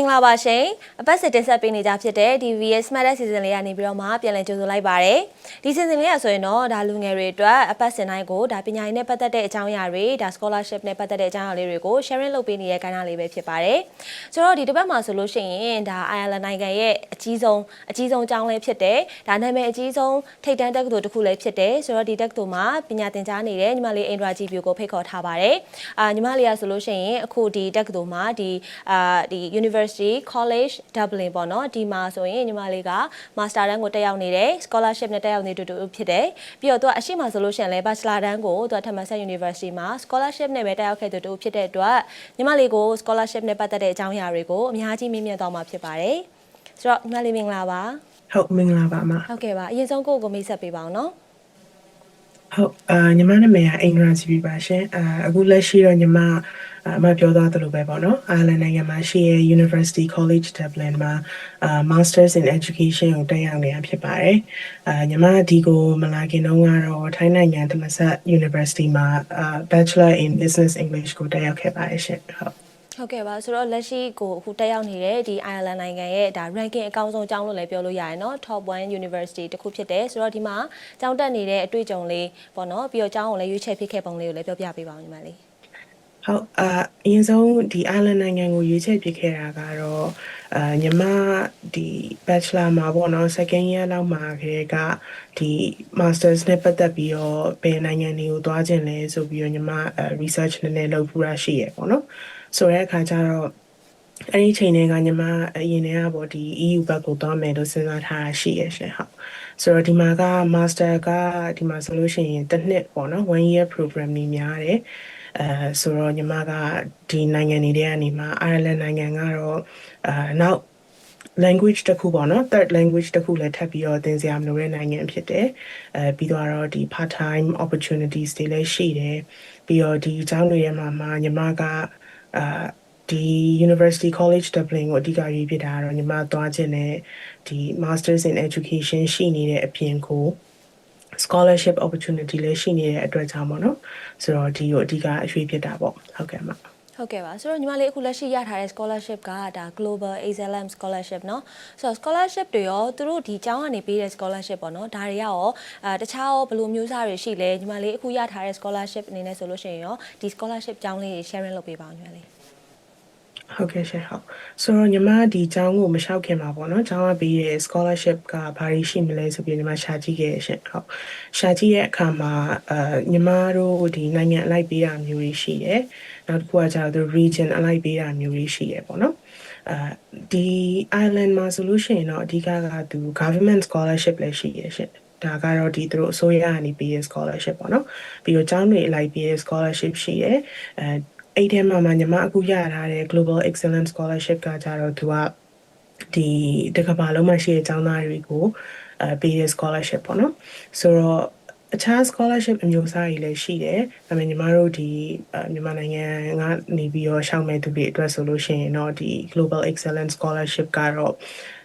င်္ဂလာပါရှင် အပတ်စစ်တင်ဆက်ပေးနေကြဖြစ်တဲ့ဒီ VS Smart Season လေးကနေပြီးတော့မှပြန်လည်ကြိုဆိုလိုက်ပါတယ်ဒီ season လေးကဆိုရင်တော့ဒါလူငယ်တွေအတွက်အပတ်စဉ်တိုင်းကိုဒါပညာရေးနဲ့ပတ်သက်တဲ့အကြောင်းအရာတွေဒါ scholarship နဲ့ပတ်သက်တဲ့အကြောင်းအရာလေးတွေကို sharing လုပ်ပေးနေတဲ့ကဏ္ဍလေးပဲဖြစ်ပါတယ်ဆိုတော့ဒီတစ်ပတ်မှာဆိုလို့ရှိရင်ဒါ Ireland နိုင်ငံရဲ့အကြီးဆုံးအကြီးဆုံးအကြောင်းလေးဖြစ်တဲ့ဒါနာမည်အကြီးဆုံးထိပ်တန်းတက္ကသိုလ်တစ်ခုလည်းဖြစ်တယ်ဆိုတော့ဒီတက္ကသိုလ်မှာပညာသင်ကြားနေတဲ့ညီမလေးအင်ဒရာဂျီပြူကိုဖိတ်ခေါ်ထားပါတယ်အာညီမလေးကဆိုလို့ရှိရင်အခုဒီတက္ကသိုလ်မှာဒီအာဒီ University College Dublin ပေါ့နော်ဒီမှာဆိုရင်ညီမလေးက Master တန်းကိုတက်ရောက်နေတယ် Scholarship နဲ့တက်ရောက်နေတူတူဖြစ်တယ်ပြီးတော့သူကအရှိမဆိုလို့ရှိရင်လည်း Bachelor တန်းကိုသူကထမဆက် University မှာ Scholarship နဲ့ပဲတက်ရောက်ခဲ့တူတူဖြစ်တဲ့အတွက်ညီမလေးကို Scholarship နဲ့ပတ်သက်တဲ့အကြောင်းအရာတွေကိုအများကြီးမေးမြန်းသွားမှာဖြစ်ပါတယ်ဆိုတော့ညီမလေးမင်္ဂလာပါဟုတ်မင်္ဂလာပါအမဟုတ်ကဲ့ပါအရင်ဆုံးကိုယ့်ကိုမိတ်ဆက်ပေးပါအောင်နော်ဟုတ်အာညီမနာမည်ကအင်္ဂရာစီပီပါရှင်အာအခုလက်ရှိတော့ညီမ အမပြောသွားသလိုပဲပေါ့နော်အာလန်နိုင်ငံမှာရှိရဲ့ University College Dublin မှာအာ Masters in Education ကိုတက်ရောက်နေတာဖြစ်ပါတယ်အာညီမဒီကိုမလာခင်တုန်းကတော့ထိုင်းနိုင်ငံသမဆက် University မှာအာ Bachelor in Business English ကိုတက်ရောက်ခဲ့ပါတယ်ရှင်ဟုတ် ဟုတ်ကဲ့ပါဆိုတော့လက်ရှိကိုအခုတက်ရောက်နေတဲ့ဒီ Ireland နိုင်ငံရဲ့ဒါ ranking အကောင်းဆုံးကျောင်းလို့လည်းပြောလို့ရတယ်เนาะ top 1 university တစ်ခုဖြစ်တယ်ဆိုတော့ဒီမှာကျောင်းတက်နေတဲ့အတွေ့အကြုံလေးပေါ့เนาะပြီးတော့ကျောင်းကိုလည်းရွေးချယ်ဖြစ်ခဲ့ပုံလေးကိုလည်းပြောပြပေးပါဦးညီမလေး ဟုတ်အာအရင်ဆုံးဒီ island နိုင်ငံကိုရွေးချယ်ပြခဲ့တာကတော့အာညီမဒီ bachelor မှာပေါ့နော် second year လောက်မှာခရေကဒီ masters နဲ့ပတ်သက်ပြီးတော့ဘယ်နိုင်ငံတွေကိုသွားခြင်းလဲဆိုပြီးတော့ညီမ research နည်းနည်းလုပ်ဖူးတာရှိရပေါ့နော်ဆိုတဲ့အခါကျတော့အဲ့ဒီချိန်တွေကညီမအရင်တည်းကပေါ့ဒီ EU ဘက်ကိုသွားမယ်လို့စဉ်းစားထားတာရှိရရှင်ဟုတ်ဆိုတော့ဒီမှာက master ကဒီမှာဆိုလို့ရှိရင်တစ်နှစ်ပေါ့နော် one year program နေများတယ် အဲဆိုတော့ညီမကဒီနိုင်ငံတွေထဲကနေမှ Ireland နိုင်ငံကတော့အာနောက် language တစ်ခုပေါ့နော် third language တစ်ခုလည်းထပ်ပြီးတော့သင်စရာမလိုတဲ့နိုင်ငံဖြစ်တယ်အဲပြီးတော့တော့ဒီ part time opportunities တွေလည်းရှိတယ်ပြီးတော့ဒီအကြောင်းတွေထဲမှာမှညီမကအာဒီ University College Dublin ကိုအဓိကရွေးဖြစ်တာကတော့ညီမသွားခြင်းနဲ့ဒီ Masters in Education ရှိနေတဲ့အပြင်ကို scholarship opportunity လည်းရှိနေတဲ့အတွက်ကြောင့်ပေါ့နော်ဆိုတော့ဒီကိုအဓိကအရွေးဖြစ်တာပေါ့ဟုတ်ကဲ့မှာ ဟုတ်ကဲ့ပါဆိုတော့ညီမလေးအခုလက်ရှိရထားတဲ့ scholarship ကဒါ Global Excellenc scholarship เนาะဆိုတော့ scholarship တွေရောသူတို့ဒီကျောင်းကနေပေးတဲ့ scholarship ပေါ့เนาะဒါတွေကရောအဲတခြားရောဘယ်လိုမျိုးစားတွေရှိလဲညီမလေးအခုရထားတဲ့ scholarship အနေနဲ့ဆိုလို့ရှိရင်ရောဒီ scholarship ကျောင်းလေးတွေ sharing လုပ်ပေးပါဦးညီမလေး ဟုတ်ကဲ့ရှင်ဟုတ်ဆိုတော့ညီမဒီကျောင်းကိုမလျှောက်ခင်ပါပေါ့နော်ကျောင်းကပေးတဲ့ scholarship ကဘာတွေရှိမလဲဆိုပြီးညီမရှာကြည့်ခဲ့ရှင်ဟုတ်ရှာကြည့်ရဲ့အခါမှာအဲညီမတို့ဒီနိုင်ငံအလိုက်ပေးတာမျိုးတွေရှိတယ်နောက်တစ်ခုကကျတော့ region အလိုက်ပေးတာမျိုးတွေရှိတယ်ပေါ့နော်အဲဒီ island မှာဆိုလို့ရှိရင်တော့အဓိကကသူ government scholarship လည်းရှိရရှင်ဒါကတော့ဒီသူတို့အစိုးရကနေပေးတဲ့ scholarship ပေါ့နော်ပြီးတော့ကျောင်းတွေအလိုက်ပေးတဲ့ scholarship ရှိရယ်အဲ အဲ့ဒီမှာမှညီမအခုရထားတဲ့ Global Excellence Scholarship ကကြတော့သူကဒီတက္ကသိုလ်လုံးမှာရှိတဲ့ကျောင်းသားတွေကိုအဲပေးတဲ့ scholarship ပေါ့နော်ဆိုတော့အခြား scholarship အမျိုးအစားတွေလည်းရှိတယ်။ဒါပေမဲ့ညီမတို့ဒီမြန်မာနိုင်ငံကနေပြီးတော့ရှောက်မဲ့သူတွေအတွက်ဆိုလို့ရှိရင်တော့ဒီ Global Excellence Scholarship ကတော့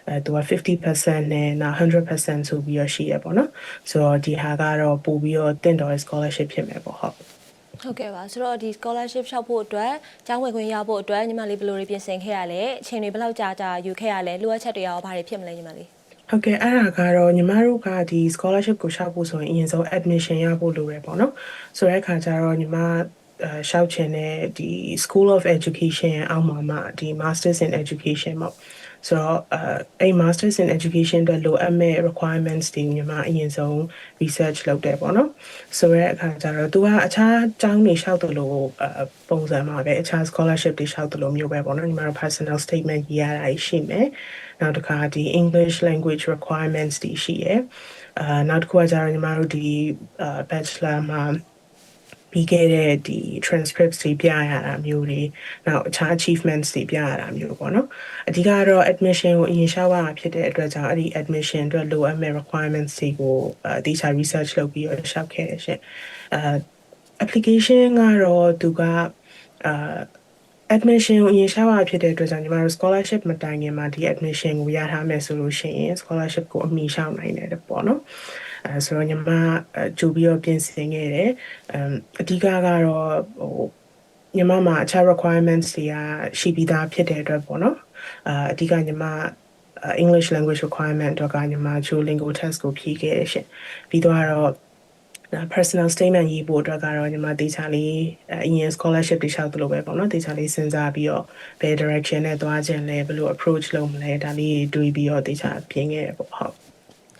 အဲသူက50%နဲ့နောက်100%ဆိုပြီးတော့ရှိရပေါ့နော်။ဆိုတော့ဒီဟာကတော့ပို့ပြီးတော့တင့်တော်တဲ့ scholarship ဖြစ်မယ်ပေါ့ဟုတ်။ ဟုတ်ကဲ့ပါဆိုတော့ဒီ scholarship လျှောက်ဖို့အတွက်ကျောင်းဝင်ခွင့်ရဖို့အတွက်ညီမလေးဘယ်လိုတွေပြင်ဆင်ခဲ့ရလဲအချိန်တွေဘယ်လောက်ကြာကြာယူခဲ့ရလဲလိုအပ်ချက်တွေရောဘာတွေဖြစ်မလဲညီမလေးဟုတ်ကဲ့အဲ့ဒါကတော့ညီမတို့ကဒီ scholarship ကိုရှောက်ဖို့ဆိုရင်အရင်ဆုံး admission ရဖို့လိုရပေါ့နော်ဆိုတဲ့အခါကျတော့ညီမအဲရှောက်ချင်တဲ့ဒီ School of Education ရဲ့အောက်မှာမှဒီ Masters in Education ပေါ့ ဆိုတော့အဲအဲ့ Masters in Education အတွက်လိုအပ်မဲ့ requirements တွေညီမအရင်ဆုံး research လုပ်တယ်ပေါ့နော်ဆိုတဲ့အခါကျတော့သူကအခြားကျောင်းတွေရှောက်တယ်လို့အဲပုံစံမှာပဲအခြား scholarship တွေရှောက်တယ်လို့မျိုးပဲပေါ့နော်ညီမတို့ personal statement ရေးရတာရှိမယ်နောက်တစ်ခါဒီ English language requirements တွေရှိရယ်အာနောက်တစ်ခုကကျတော့ညီမတို့ဒီ bachelor မှာ ပြီးခဲ့တဲ့ဒီ transcripts တွေပြရတာမျိုးတွေနောက်အခြား achievements တွေပြရတာမျိုးပေါ့နော်အဓိကတော့ admission ကိုအရင်ရှောက်ရတာဖြစ်တဲ့အတွက်ကြောင့်အဲ့ဒီ admission အတွက်လိုအပ်မဲ့ requirements တွေကိုအတိအကျ research လုပ်ပြီးတော့ရှောက်ခဲ့ရရှင်အဲ application ကတော့သူကအာ admission ကိုအရင်ရှားပါဖြစ်တဲ့အတွက်ကြောင့်ညီမတို့ scholarship မတိုင်ခင်မှာဒီ admission ကိုရထားမယ်ဆိုလို့ရှိရင် scholarship ကိုအမီရှောက်နိုင်တယ်ပေါ့နော် အဲဆိုတော့ညီမကြိုပြီးတော့ပြင်ဆင်ခဲ့တယ်အဓိကကတော့ဟိုညီမမှာအခြား requirements တွေကရှိပြီးသားဖြစ်တဲ့အတွက်ပေါ့နော်အာအဓိကညီမအာ English language requirement တော့ကညီမ Duolingo test ကိုဖြေခဲ့ရရှင်ပြီးတော့တော့ဒါ personal statement ရေးဖို့အတွက်ကတော့ညီမတေချာလေးအရင် scholarship တွေလျှောက်သလိုပဲပေါ့နော်တေချာလေးစဉ်းစားပြီးတော့ဘယ် direction နဲ့သွားခြင်းလဲဘယ်လို approach လုပ်မလဲဒါလေးတွေးပြီးတော့တေချာပြင်ခဲ့ရပေါ့ဟုတ်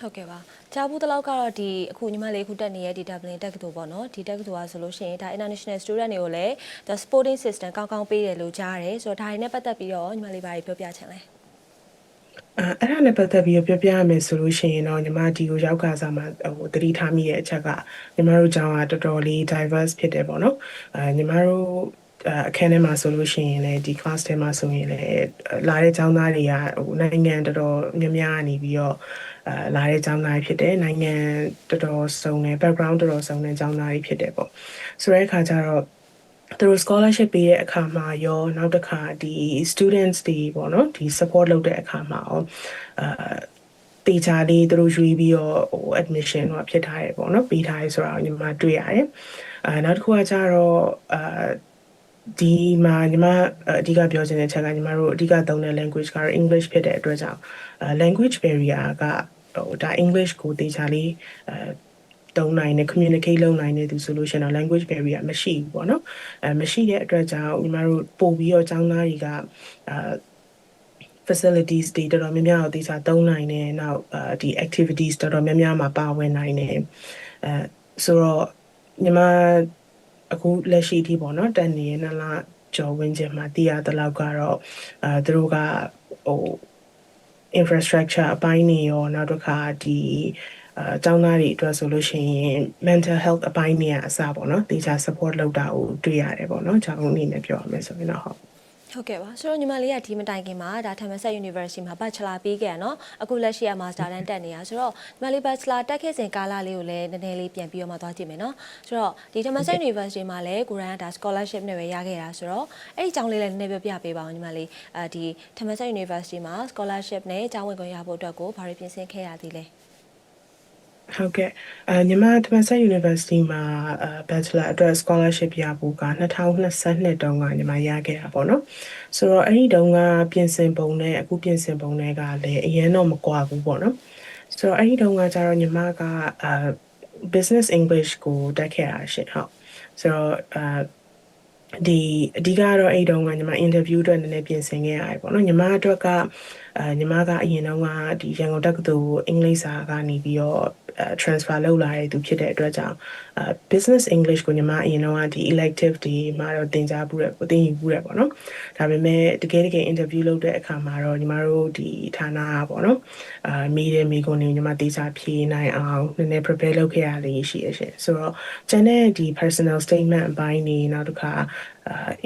ဟုတ်ကဲ့ပါကြားဘူးတလောက်ကတော့ဒီအခုညီမလေးအခုတက်နေတဲ့ဒီ Dublin တက္ကသိုလ်ပေါ့နော်ဒီတက္ကသိုလ်ကဆိုလို့ရှိရင်ဒါ international student တွေကိုလည်းဒါ sporting system ကောင်းကောင်းပေးတယ်လို့ကြားရတယ်ဆိုတော့ဒါတွေနဲ့ပတ်သက်ပြီးတော့ညီမလေးဘာတွေပြောပြချင်လဲအဲအဲ့ဒါနဲ့ပတ်သက်ပြီးပြောပြရမယ်ဆိုလို့ရှိရင်တော့ညီမဒီကိုရောက်ကစားမှာဟိုတတိထားမိတဲ့အချက်ကညီမတို့ကျောင်းကတော်တော်လေး diverse ဖြစ်တယ်ပေါ့နော်အဲညီမတို့ အခန်းထဲမှာဆိုလို့ရှိရင်လည်းဒီ class ထဲမှာဆိုရင်လည်းလာတဲ့ကျောင်းသားတွေကဟိုနိုင်ငံတော်တော်များများနေပြီးတော့အဲလာတဲ့ကျောင်းသားတွေဖြစ်တယ်နိုင်ငံတော်တော်စုံတယ် background တော်တော်စုံတဲ့ကျောင်းသားတွေဖြစ်တယ်ပေါ့ဆိုတဲ့အခါကျတော့သူတို့ scholarship ပေးတဲ့အခါမှာရောနောက်တစ်ခါဒီ students တွေပေါ့နော်ဒီ support လုပ်တဲ့အခါမှာရောအာတေချာလေးသူတို့ရွေးပြီးတော့ဟို admission ဟိုဖြစ်ထားရပေါ့နော်ပေးထားရဆိုတာကိုညီမတွေ့ရတယ်အာနောက်တစ်ခုကကျတော့အာ ဒီမှာညီမအဓိကပြောချင်တဲ့ချက်ကညီမတို့အဓိကသုံးတဲ့ language ကတော့ English ဖြစ်တဲ့အတွက်ကြောင့်အာ language barrier ကဟိုဒါ English ကိုတေချာလေးအဲတုံးနိုင်တယ် communicate လုပ်နိုင်တယ်သူဆိုလို့ရှိရင်တော့ language barrier မရှိဘူးပေါ့နော်အဲမရှိတဲ့အတွက်ကြောင့်ညီမတို့ပို့ပြီးတော့ကျောင်းသားတွေကအာ facilities တွေတော်တော်များများကိုတေချာသုံးနိုင်တယ်နောက်အာဒီ activities တော်တော်များများမှာပါဝင်နိုင်တယ်အဲဆိုတော့ညီမ အခုလက်ရှိအထိပေါ့နော်တန်နေရနလားကျော်ဝင်းကျင်မှာတည်ရတဲ့လောက်ကတော့အာသူတို့ကဟို infrastructure အပိုင်းနေရောနောက်တစ်ခါဒီအာကျောင်းသားတွေအတွက်ဆိုလို့ရှိရင် mental health အပိုင်းနေရအစပေါ့နော်တေချာ support လုပ်တာကိုတွေ့ရတယ်ပေါ့နော်ကျောင်းအနေနဲ့ပြောရမယ်ဆိုရင်တော့ဟုတ် ဟုတ်ကဲ့ပါဆိုတော့ညီမလေးကဒီမတိုင်ခင်မှာဒါ Thammasat University မှာ Bachelor ပြီးခဲ့ရနော်အခုလက်ရှိက Master တန်းတက်နေတာဆိုတော့ညီမလေး Bachelor တက်ခဲ့စဉ်ကာလလေးကိုလည်းနည်းနည်းလေးပြန်ပြီးတော့မှသွားကြည့်မယ်နော်ဆိုတော့ဒီ Thammasat University မှာလည်းကိုရန်ကဒါ scholarship နဲ့ပဲရခဲ့တာဆိုတော့အဲ့ဒီအကြောင်းလေးလည်းနည်းနည်းပြောပြပေးပါဦးညီမလေးအဲဒီ Thammasat University မှာ scholarship နဲ့ကျောင်းဝင်ခွင့်ရဖို့အတွက်ကိုဘာတွေပြင်ဆင်ခဲ့ရသေးလဲ ဟုတ်ကဲ့အဲညီမတမန်ဆက် University မှာအဲ Bachelor အတွက် scholarship ရဖို့က2022တုန်းကညီမရခဲ့တာပေါ့နော်ဆိုတော့အဲ့ဒီတုန်းကပြင်ဆင်ပုံနဲ့အခုပြင်ဆင်ပုံတွေကလည်းအရင်တော့မကွာဘူးပေါ့နော်ဆိုတော့အဲ့ဒီတုန်းကကျတော့ညီမကအဲ business english ကိုတက်ခဲ့တာရှင့်ဟုတ်ဆိုတော့အဲဒီအဓိကတော့အဲ့တုန်းကညီမ interview အတွက်နည်းနည်းပြင်ဆင်ခဲ့ရတယ်ပေါ့နော်ညီမအတွက်က အဲညီမကအရင်တုန်းကဒီရန်ကုန်တက္ကသိုလ်အင်္ဂလိပ်စာကနေပြီးတော့အဲ transfer လုပ်လာတဲ့သူဖြစ်တဲ့အတွက်ကြောင့်အဲ business english ကိုညီမအရင်တုန်းကဒီ elective ဒီမှာတော့သင်ကြားဘူးရသင်ယူဘူးရပေါ့နော်ဒါပေမဲ့တကယ်တကယ် interview လုပ်တဲ့အခါမှာတော့ညီမတို့ဒီဌာနကပေါ့နော်အာမေးတဲ့မေးခွန်းတွေကိုညီမတေချာဖြေနိုင်အောင်နည်းနည်း prepare လုပ်ခဲ့ရလေးရှိရရှင်ဆိုတော့ကျန်တဲ့ဒီ personal statement အပိုင်းနေနောက်တစ်ခါအာ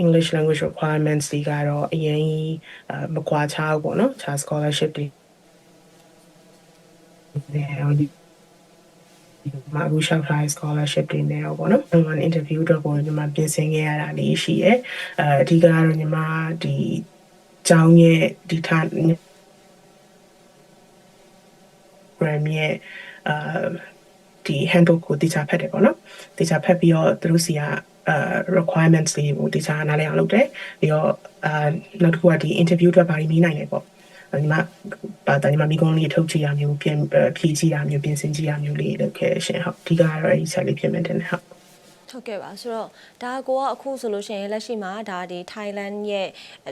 English language requirements တွေကတော့အရင်အာမကွာခြားဘူးပေါ့နော်ခြား scholarship တွေနေအောင်ဒီမှာဘူရှာဖလိုက် scholarship တွေနဲ့ရောပေါ့နော်။ကျွန်မ interview တော့ကိုညီမပြင်ဆင်ခဲ့ရတာလေးရှိရဲ။အဲအဓိကကတော့ညီမဒီကျောင်းရဲ့ဒီထား program ရဲ့အာဒီ handbook ကိုတခြားဖတ်တယ်ပေါ့နော်။တခြားဖတ်ပြီးတော့သူတို့စီကအာ requirements တွေကိုတခြားနားလည်အောင်လုပ်တယ်။ပြီးတော့အာနောက်တစ်ခုကဒီ interview အတွက်ဘာတွေမေးနိုင်လဲပေါ့။ညီမပါတာညီမမိကုန်းလေးထုတ်ကြည့်ရမျိုးပြင်ဖြည့်ကြည့်ရမျိုးပြင်ဆင်ကြည့်ရမျိုးလေးလုပ်ခဲ့ရှင်ဟုတ်အဓိကကတော့အဲဒီချက်လေးပြင်မယ်တင်တယ်ဟုတ် ဟုတ်ကဲ့ပါဆိုတော့ဒါကိုကအခုဆိုလို့ရှိရင်လက်ရှိမှာဒါဒီ Thailand ရဲ့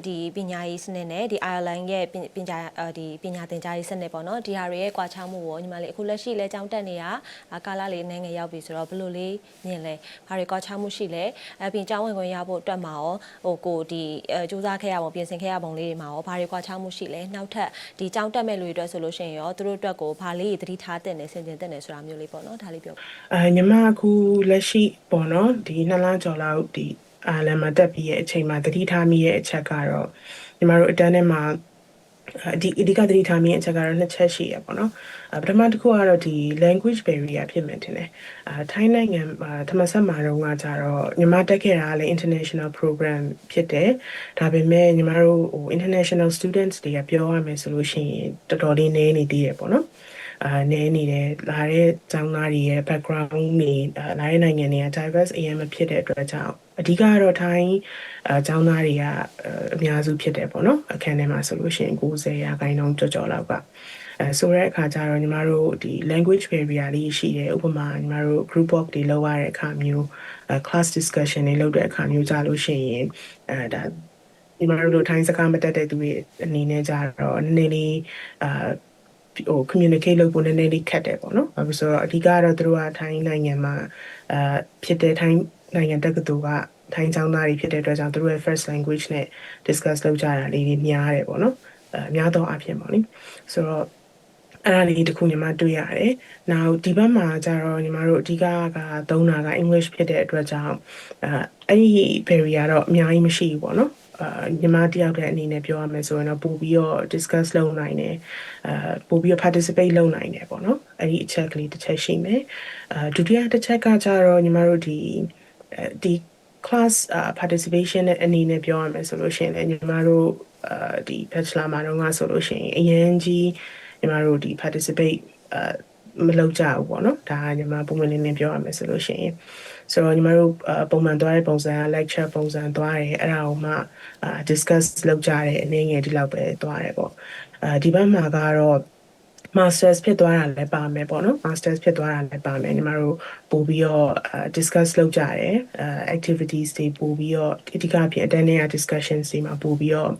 ဒီပညာရေးစနစ်နဲ့ဒီ Ireland ရဲ့ပညာဒီပညာသင်ကြားရေးစနစ်ပေါ့နော်ဒီဟာတွေရဲ့ကွာခြားမှုကိုညီမလေးအခုလက်ရှိလဲကြောင်းတက်နေတာကာလလေးနည်းငယ်ရောက်ပြီဆိုတော့ဘယ်လိုလေးမြင်လဲဘာတွေကွာခြားမှုရှိလဲအပြင်ကျောင်းဝင်ခွင့်ရဖို့အတွက်မှာရောဟိုကိုဒီစူးစမ်းခဲ့ရပုံပြင်ဆင်ခဲ့ရပုံလေးတွေမှာရောဘာတွေကွာခြားမှုရှိလဲနောက်ထပ်ဒီကျောင်းတက်မဲ့လူတွေအတွက်ဆိုလို့ရှိရင်ရောသူတို့အတွက်ကိုဘာလေးသတိထားတဲ့နဲ့ဆင်ခြင်တဲ့နဲ့ဆိုတာမျိုးလေးပေါ့နော်ဒါလေးပြောအဲညီမအခုလက်ရှိပေါ့နော်ဒီနှစ်လကျော်လောက်ဒီအာလန်မှာတက်ပြီးရဲ့အချိန်မှာတတိထားမိရဲ့အချက်ကတော့ညီမတို့အတန်းထဲမှာဒီအဓိကသတိထားမိတဲ့အချက်ကတော့နှစ်ချက်ရှိရပါတော့။ပထမတစ်ခုကတော့ဒီ language barrier ဖြစ်မယ်ထင်တယ်။အာထိုင်းနိုင်ငံမှာသမာဆက်မှာတော့ကကြတော့ညီမတက်ခဲ့တာကလည်း international program ဖြစ်တယ်။ဒါပေမဲ့ညီမတို့ဟို international students တွေကပြောရမယ်ဆိုလို့ရှိရင်တော်တော်လေးနည်းနေသေးတယ်ပေါ့နော်။ အာနည်းနေတယ်လာတဲ့ကျောင်းသားတွေရဲ့ background တွေအာလာတဲ့နိုင်ငံတွေက diverse အရင်မဖြစ်တဲ့အတွက်ကြောင့်အဓိကကတော့ထိုင်းအကျောင်းသားတွေကအများစုဖြစ်တယ်ပေါ့နော်အခန်းထဲမှာဆိုလို့ရှိရင်90ရာခိုင်နှုန်းကျော်ကျော်လောက်ကအဲဆိုတဲ့အခါကျတော့ညီမတို့ဒီ language barrier လေးရှိတယ်ဥပမာညီမတို့ group work တွေလုပ်ရတဲ့အခါမျိုးအဲ class discussion တွေလုပ်တဲ့အခါမျိုးကြလို့ရှိရင်အဲဒါညီမတို့လိုထိုင်းစကားမတတ်တဲ့သူတွေအနေနဲ့ကြတော့နည်းနည်းလေးအာ ဟို communicate လုပ်ဖို့နည်းနည်းလေးခက်တယ်ပေါ့နော်။ဘာလို့ဆိုတော့အဓိကကတော့သူတို့ကထိုင်းနိုင်ငံမှာအာဖြစ်တဲ့ထိုင်းနိုင်ငံတက္ကသိုလ်ကထိုင်းကျောင်းသားတွေဖြစ်တဲ့အတွက်ကြောင့်သူတို့ရဲ့ first language နဲ့ discuss လုပ်ကြတာလေးတွေများတယ်ပေါ့နော်။အဲများတော့အဖြစ်ပေါ့လေ။ဆိုတော့အဲ့ဒါလေးတစ်ခုညီမတွေ့ရတယ်။နောက်ဒီဘက်မှာကျတော့ညီမတို့အဓိကကသုံးတာက English ဖြစ်တဲ့အတွက်ကြောင့်အဲအဲ့ဒီ barrier တော့အများကြီးမရှိဘူးပေါ့နော်။ အာညီမတယောက်တည်းအနေနဲ့ပြောရမယ်ဆိုရင်တော့ပို့ပြီးတော့ discuss လုပ်နိုင်တယ်အာပို့ပြီးတော့ participate လုပ်နိုင်တယ်ပေါ့နော်အဲ့ဒီအချက်ကလေးတစ်ချက်ရှိမယ်အာဒုတိယတစ်ချက်ကကြတော့ညီမတို့ဒီဒီ class uh, participation နဲ့အနေနဲ့ပြောရမယ်ဆိုလို့ရှိရင်လည်းညီမတို့အာဒီ bachelor မှာတော့ငါဆိုလို့ရှိရင်အရင်ကြီးညီမတို့ဒီ participate အာမလုပ်ကြဘူးပေါ့နော်ဒါကညီမပုံမှန်လေးနဲ့ပြောရမယ်ဆိုလို့ရှိရင် ဆိုတော့ညီမတို့ပုံမှန်သွားတဲ့ပုံစံက lecture ပုံစံသွားတယ်အဲ့ဒါကိုမှ discuss လုပ်ကြတယ်အနေငယ်ဒီလောက်ပဲသွားတယ်ပေါ့အဲဒီဘက်မှာကတော့ masters ဖြစ်သွားတာလည်းပါမယ်ပေါ့နော် masters ဖြစ်သွားတာလည်းပါမယ်ညီမတို့ပို့ပြီးတော့ discuss လုပ်ကြတယ် activities တွေပို့ပြီးတော့အဓိကဖြစ် attending discussions တွေမှာပို့ပြီးတော့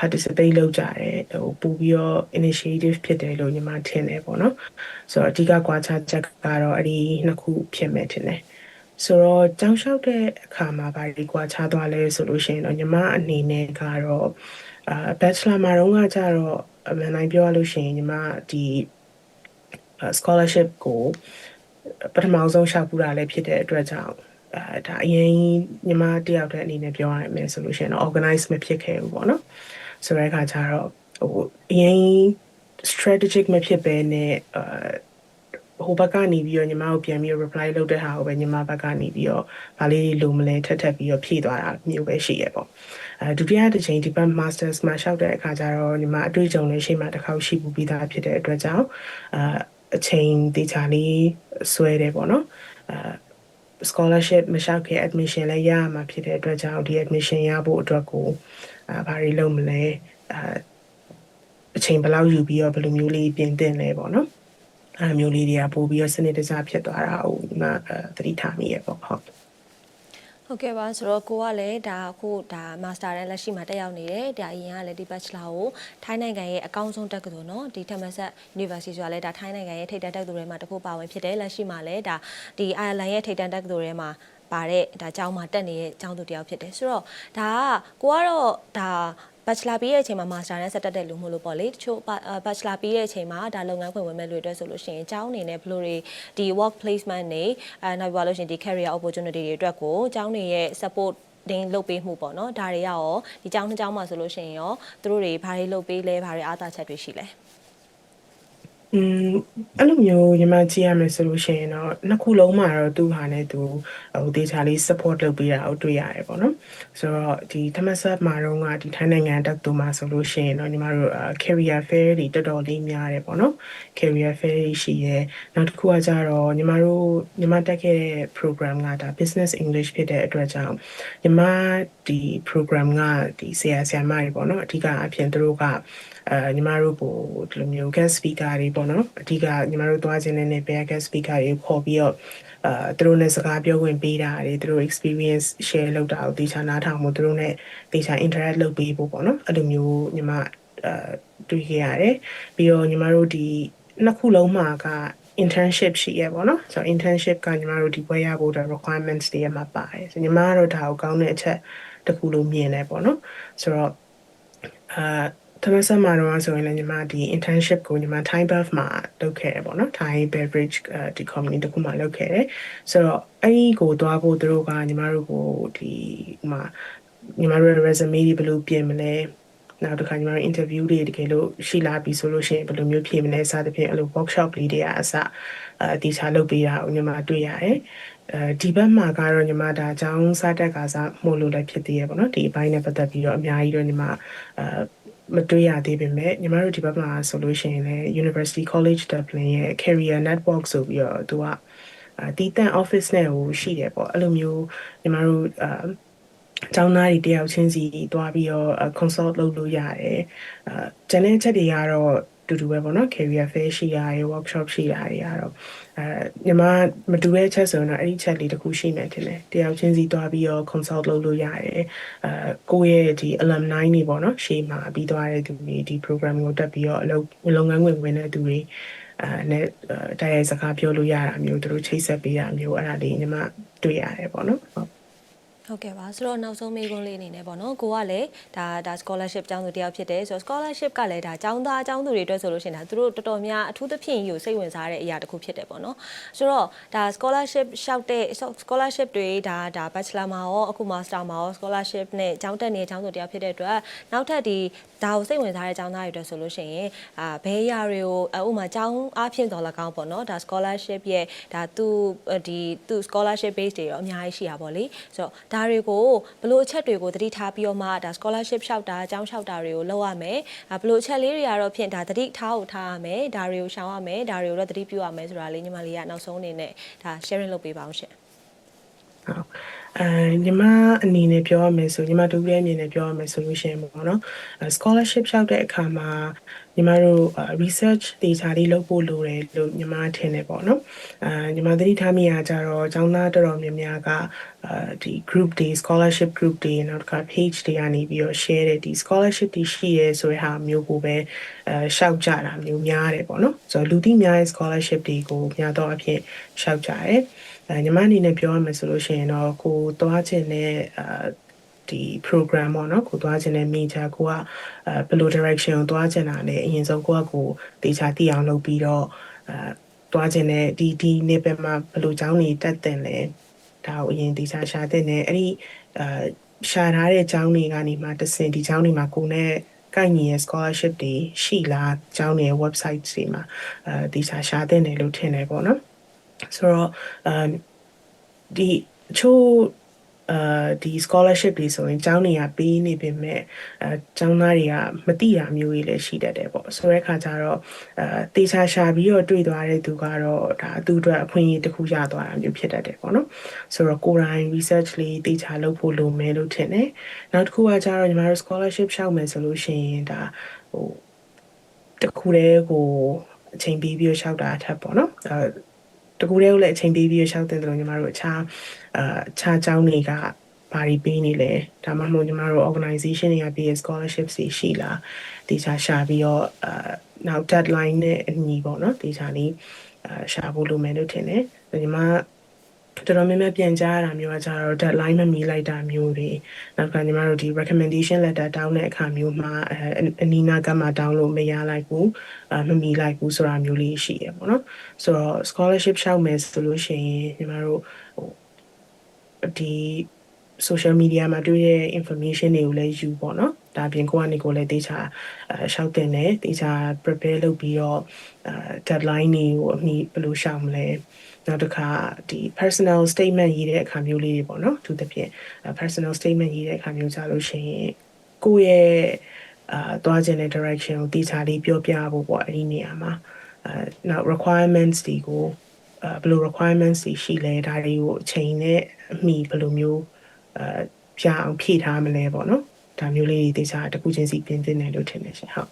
participate လုပ်ကြတယ်ဟိုပို့ပြီးတော့ initiative ဖြစ်တယ်လို့ညီမထင်တယ်ပေါ့နော်ဆိုတော့အဓိကကွာခြားချက်ကတော့အဲ့ဒီနှစ်ခုဖြစ်မယ်ထင်တယ် ဆိုတော့ကြောင်းလျှောက်တဲ့အခါမှာဘာတွေကွာခြားသွားလဲဆိုလို့ရှိရင်တော့ညီမအနေနဲ့ကတော့အာ bachelor မှာတော့ကကြတော့အမှန်တိုင်းပြောရလို့ရှိရင်ညီမဒီ scholarship ကိုပထမဆုံးရှောက်ပူတာလည်းဖြစ်တဲ့အတွက်ကြောင့်အဲဒါအရင်ညီမတယောက်တည်းအနေနဲ့ပြောရမယ်ဆိုလို့ရှိရင်တော့ organize မဖြစ်ခဲ့ဘူးပေါ့နော်ဆိုတဲ့အခါကျတော့ဟိုအရင် strategic မဖြစ်ဘဲနဲ့အာ ဟိုဘက်ကနေပြီးတော့ညီမတို့ပြန်ပြီး reply လုပ်တဲ့ဟာကိုပဲညီမဘက်ကနေပြီးတော့ဗာလေးလိုမလဲထက်ထက်ပြီးတော့ဖြည့်သွားတာမျိုးပဲရှိရပေါ့အဲဒုတိယတစ်ချိန်ဒီဘက် masters မှာရှောက်တဲ့အခါကျတော့ညီမအတွေ့အကြုံလေးရှိမှတစ်ခေါက်ရှိပူပြီးသားဖြစ်တဲ့အတွက်ကြောင့်အာအချိန်တေချာလေးဆွဲတယ်ပေါ့နော်အာ scholarship မလျှောက်ခဲ့ admission လည်းရမှာဖြစ်တဲ့အတွက်ကြောင့်ဒီ admission ရဖို့အတွက်ကိုအာဘာတွေလုပ်မလဲအာအချိန်ဘယ်လောက်ယူပြီးတော့ဘယ်လိုမျိုးလေးပြင်သင့်လဲပေါ့နော် အဲ့လိုမျိုးလေးတွေကပို့ပြီးတော့စနစ်တကျဖြစ်သွားတာဟိုဒီမှာသတိထားမိရပေါ့ဟုတ်ဟုတ်ကဲ့ပါဆိုတော့ကိုကလည်းဒါအခုဒါမာစတာတန်းလက်ရှိမှာတက်ရောက်နေတယ်။ဒါအရင်ကလည်းဒီဘက်ချလာကိုထိုင်းနိုင်ငံရဲ့အကောင်းဆုံးတက္ကသိုလ်နော်ဒီထက်မဆက် University ဆိုတာလည်းဒါထိုင်းနိုင်ငံရဲ့ထိပ်တန်းတက္ကသိုလ်တွေမှာတစ်ခုပါဝင်ဖြစ်တယ်။လက်ရှိမှာလည်းဒါဒီ Ireland ရဲ့ထိပ်တန်းတက္ကသိုလ်တွေမှာပါတဲ့ဒါအကြောင်းမှာတက်နေတဲ့ကျောင်းသူတယောက်ဖြစ်တယ်ဆိုတော့ဒါကကိုကတော့ဒါ bachelor ပြီးတဲ့အချိန်မှာ master နဲ့ဆက်တက်တဲ့လူမျိုးလို့ပေါ့လေတချို့ bachelor ပြီးတဲ့အချိန်မှာဒါလုပ်ငန်းခွင်ဝင်မဲ့လူတွေအတွက်ဆိုလို့ရှိရင်အကြောင်းအနေနဲ့ဘယ်လိုတွေဒီ work placement တွေအဲနောက်ပြီးပါလို့ရှိရင်ဒီ career opportunity တွေအတွက်ကိုအကြောင်းတွေရဲ့ support တင်းလုပ်ပေးမှုပေါ့နော်ဒါတွေရောဒီကျောင်းတစ်ကျောင်းမှာဆိုလို့ရှိရင်ရောသူတို့တွေဘာတွေလုပ်ပေးလဲဘာတွေအားသာချက်တွေရှိလဲ อืม အဲ့လိုမျိုး ညီမကြည့်ရမယ်ဆိုလို့ရှိရင်တော့ နှစ်ခုလုံးမှာတော့ သူ့ဟာနဲ့သူ ဟိုဒေတာလေး support လုပ်ပေးတာကို တွေ့ရတယ်ပေါ့နော် ဆိုတော့ ဒီ Thammasat မှာတော့ကဒီထိုင်းနိုင်ငံ တက်သူမှာဆိုလို့ရှိရင်တော့ ညီမတို့ career fair တွေ တော်တော်လေးများတယ်ပေါ့နော် career fair တွေရှိရဲနောက်တစ်ခုကကြတော့ ညီမတို့ ညီမတက်ခဲ့တဲ့ program က ဒါ business english ဖြစ်တဲ့အတွက်ကြောင့် ညီမ ဒီ program က ဒီ ဆရာ ဆရာမတွေပေါ့နော် အဓိကအဖြစ်သူတို့ကအဲညီမတို့ကို ဒီလိုမျိုး guest speaker တွေပေါ့နော်အဓိကညီမတို့သွားခြင်းနဲ့ pair guest speaker တွေခေါ်ပြီးတော့အာသူတို့နဲ့စကားပြောခွင့်ပေးတာတွေသူတို့ experience share လုပ်တာကိုတေချာနားထောင်မှုသူတို့နဲ့တေချာ interact လုပ်ပေးဖို့ပေါ့နော်အဲ့လိုမျိုးညီမအာတွေ့ခဲ့ရတယ်ပြီးတော့ညီမတို့ဒီနှစ်ခုလုံးမှာက internship ရှိရပေါ့နော်ဆိုတော့ internship ကညီမတို့ဒီဘွဲရဖို့ requirements တွေမှာပါတယ်ဆိုညီမကတော့ဒါကိုကောင်းတဲ့အချက်တစ်ခုလို့မြင်တယ်ပေါ့နော်ဆိုတော့အာ သမစမှာတော့ဆိုရင်လည်းညီမဒီ internship ကိုညီမ Thai Bev မှာလုပ်ခဲ့တယ်ပေါ့နော် Thai beverage ဒီ company တခုမှာလုပ်ခဲ့တယ်ဆိုတော့အဲ့ဒီကိုသွားဖို့သူတို့ကညီမတို့ကိုဒီမှာညီမတို့ရဲ့ resume တွေဘယ်လိုပြင်မလဲနောက်တစ်ခါညီမတို့ interview တွေတကယ်လို့ရှိလာပြီဆိုလို့ရှိရင်ဘယ်လိုမျိုးဖြေမလဲစသဖြင့်အဲ့လို workshop လေးတွေအစအတီချာလုပ်ပေးတာကိုညီမတွေ့ရတယ်အဲဒီဘက်မှာကတော့ညီမဒါအကြောင်းစားတက်ကစားမှုလို့လည်းဖြစ်သေးရပေါ့နော်ဒီအပိုင်းနဲ့ပတ်သက်ပြီးတော့အများကြီးတော့ညီမအဲ မတွေ့ရသေးပေမဲ့ညီမတို့ဒီဘက်မှာဆိုလို့ရှိရင်လည်း University College Dublin ရဲ့ Career Network ဆိုပြီးတော့သူကအာတီးတန့် office နဲ့ဟိုရှိတယ်ပေါ့အဲ့လိုမျိုးညီမတို့အာကျောင်းသားတွေတယောက်ချင်းစီတွားပြီးတော့ consult လုပ်လို့ရတယ်အာကျန်တဲ့ချက်တွေကတော့ တူတူပဲပေါ့နော် career fair ရှိတာရယ် workshop ရှိတာတွေကတော့အဲညီမမတူတဲ့ချက်ဆိုရင်တော့အဲ့ဒီချက်လေးတစ်ခုရှိမယ်ထင်တယ်တယောက်ချင်းစီတွားပြီးတော့ consult လုပ်လို့ရတယ်အဲကိုယ့်ရဲ့ဒီ alumni တွေပေါ့နော်ရှေ့မှာပြီးသွားတဲ့သူတွေဒီ program ကိုတက်ပြီးတော့အလုပ်လုပ်ငန်းဝင်ဝင်တဲ့သူတွေအဲနဲ့တိုက်ရိုက်စကားပြောလို့ရတာမျိုးသူတို့ချိတ်ဆက်ပေးတာမျိုးအဲ့ဒါလေးညီမတွေ့ရတယ်ပေါ့နော် ဟုတ်ဟုတ်ကဲ့ပါဆိုတော့နောက်ဆုံးမေးခွန်းလေးအနေနဲ့ပေါ့နော်ကိုကလည်းဒါဒါ scholarship ကျောင်းသူတယောက်ဖြစ်တယ်ဆိုတော့ scholarship ကလည်းဒါကျောင်းသားကျောင်းသူတွေအတွက်ဆိုလို့ရှိရင်ဒါသူတို့တော်တော်များအထူးသဖြင့်ယူစိတ်ဝင်စားတဲ့အရာတစ်ခုဖြစ်တယ်ပေါ့နော်ဆိုတော့ဒါ scholarship ရှောက်တဲ့ scholarship တွေဒါဒါ bachelor မှာရောအခု master မှာရော scholarship နဲ့ကျောင်းတက်နေတဲ့ကျောင်းသူတယောက်ဖြစ်တဲ့အတွက်နောက်ထပ်ဒီဒါကိုစိတ်ဝင်စားတဲ့ကျောင်းသားတွေအတွက်ဆိုလို့ရှိရင်အာဘယ်အရာတွေကိုဥပမာကျောင်းအားဖြင့်တော်လကောင်းပေါ့နော်ဒါ scholarship ရဲ့ဒါသူဒီသူ scholarship base တွေရောအများကြီးရှိတာပေါ့လေဆိုတော့ဒါတွေကိုဘလို့အချက်တွေကိုသတိထားပြီးတော့မှဒါ scholarship လျှောက်တာအကြောင်းလျှောက်တာတွေကိုလုပ်ရမယ်ဘလို့အချက်လေးတွေကတော့ဖြင့်ဒါသတိထားဖို့ထားရမယ်ဒါတွေကိုရှောင်ရမယ်ဒါတွေကိုတော့သတိပြုရမယ်ဆိုတာလေးညီမလေးကနောက်ဆုံးအနေနဲ့ဒါ sharing လုပ်ပေးပါအောင်ရှင်ဟုတ် အဲညီမအနေနဲ့ပြောရမယ်ဆိုညီမတို့ရဲ့အနေနဲ့ပြောရမယ်ဆိုလို့ရှိရင်ပေါ့နော်အဲ scholarship လျှောက်တဲ့အခါမှာညီမတို့ research data လေးလုပ်ဖို့လိုတယ်လို့ညီမထင်တယ်ပေါ့နော်အဲညီမသတိထားမိရကြတော့ကျောင်းသားတော်တော်များများကအဲဒီ group တွေ scholarship group တွေနောက်တစ်ခါ page တွေကနေပြီးတော့ share တဲ့ဒီ scholarship တွေရှိရဲဆိုတဲ့ဟာမျိုးကိုပဲအဲရှောက်ကြတာမျိုးများတယ်ပေါ့နော်ဆိုတော့လူသိများရဲ့ scholarship တွေကိုများတော့အဖြစ်ရှောက်ကြတယ် အဲညီမအနေနဲ့ပြောရမယ်ဆိုလို့ရှိရင်တော့ကိုသွားခြင်းနဲ့အာဒီ program ပေါ့နော်ကိုသွားခြင်းနဲ့ major ကိုကအဲဘယ်လို direction ကိုသွားခြင်းတာလဲအရင်ဆုံးကိုကကိုတေချာသိအောင်လုပ်ပြီးတော့အဲသွားခြင်းနဲ့ဒီဒီနေပမှာဘယ်လိုကြောင်းနေတက်တင်လဲဒါကိုအရင်တေချာရှာတဲ့နဲ့အဲ့ဒီအဲရှာထားတဲ့ကြောင်းတွေကနေမှတဆင်ဒီကြောင်းတွေမှာကိုနဲ့ကိုင်ညီရဲ့ scholarship တွေရှိလားကျောင်းတွေရဲ့ website တွေမှာအဲဒီစာရှာတဲ့တယ်လို့ထင်တယ်ပေါ့နော် ဆိုတော့အမ်ဒီအချို့အာဒီ scholarship တွေဆိုရင်ကျောင်းတွေကပေးနေပေမဲ့အဲကျောင်းသားတွေကမတိတာမျိုးတွေလည်းရှိတတ်တယ်ပေါ့ဆိုတဲ့အခါကျတော့အဲတေချာရှာပြီးတော့တွေ့သွားတဲ့သူကတော့ဒါသူ့အတွက်အခွင့်အရေးတစ်ခုရသွားတာမျိုးဖြစ်တတ်တယ်ပေါ့နော်ဆိုတော့ကိုယ်တိုင် research လေးတေချာလုပ်ဖို့လိုမယ်လို့ထင်တယ်နောက်တစ်ခုကကျတော့ညီမတို့ scholarship ရှောက်မယ်ဆိုလို့ရှိရင်ဒါဟိုတစ်ခုတည်းကိုအချိန်ပေးပြီးရှောက်တာအထက်ပေါ့နော်အဲ တကူတည်းကိုလည်းအချိန်ပေးပြီးရှောက်တဲ့တယ်လို့ညီမတို့အခြားအာအခြားကျောင်းတွေကဘာတွေပေးနေလဲဒါမှမဟုတ်ညီမတို့ organization တွေကပေး scholarships တွေရှိလားတေချာရှာပြီးတော့အာနောက် deadline နဲ့အညီပေါ့နော်တေချာလေးအာရှာဖို့လိုမယ်လို့ထင်တယ်ညီမ တော်တော်များများပြန်ကြားရတာမျိုးကကြတော့ deadline မမီလိုက်တာမျိုးတွေနောက်ကညီမတို့ဒီ recommendation letter တောင်းတဲ့အခါမျိုးမှာအဲအနီးနားကမှတောင်းလို့မရလိုက်ဘူးအမမီလိုက်ဘူးဆိုတာမျိုးလေးရှိရပေါ့နော်ဆိုတော့ scholarship ရှောက်မယ်ဆိုလို့ရှိရင်ညီမတို့ဟိုဒီ social media မှာတွေ့တဲ့ information တွေကိုလည်းယူပေါ့နော်ဒါပြင်ကိုကနေကိုလည်းတေချာအဲရှောက်တင်တယ်တေချာ prepare လုပ်ပြီးတော့အဲ deadline တွေကိုအမိဘယ်လိုရှောက်မလဲ နောက်တစ်ခါဒီ personal statement ရေးတဲ့အခါမျိုးလေးတွေပေါ့နော်သူတစ်ဖြင့် personal statement ရေးတဲ့အခါမျိုးကြလို့ရှိရင်ကိုယ့်ရဲ့အာသွားခြင်းတဲ့ direction ကိုတေချာလေးပြောပြဖို့ပေါ့အဲ့ဒီနေရာမှာအဲနောက် requirements တွေကိုအဲဘယ်လို requirements တွေရှိလဲဒါတွေကိုအချိန်နဲ့အမိဘယ်လိုမျိုးအဲပြအောင်ဖြည့်ထားမလဲပေါ့နော်ဒါမျိုးလေးတွေတေချာတစ်ခုချင်းစီပြင်သင့်တယ်လို့ထင်တယ်ရှင်ဟုတ်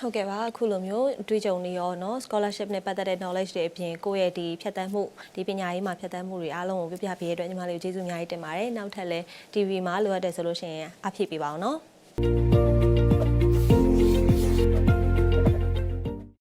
ဟုတ်ကဲ့ပါအခုလိုမျိုးအတွေ့အကြုံတွေရောเนาะ scholarship နဲ့ပတ်သက်တဲ့ knowledge တွေအပြင်ကိုယ့်ရဲ့ဒီဖြတ်သန်းမှုဒီပညာရေးမှာဖြတ်သန်းမှုတွေအားလုံးကိုပြပြပေးရတဲ့အတွက်ညီမလေးကိုကျေးဇူးအများကြီးတင်ပါတယ်နောက်ထပ်လည်း TV မှာလိုအပ်တယ်ဆိုလို့ရှိရင်အဖြည့်ပေးပါအောင်เนาะ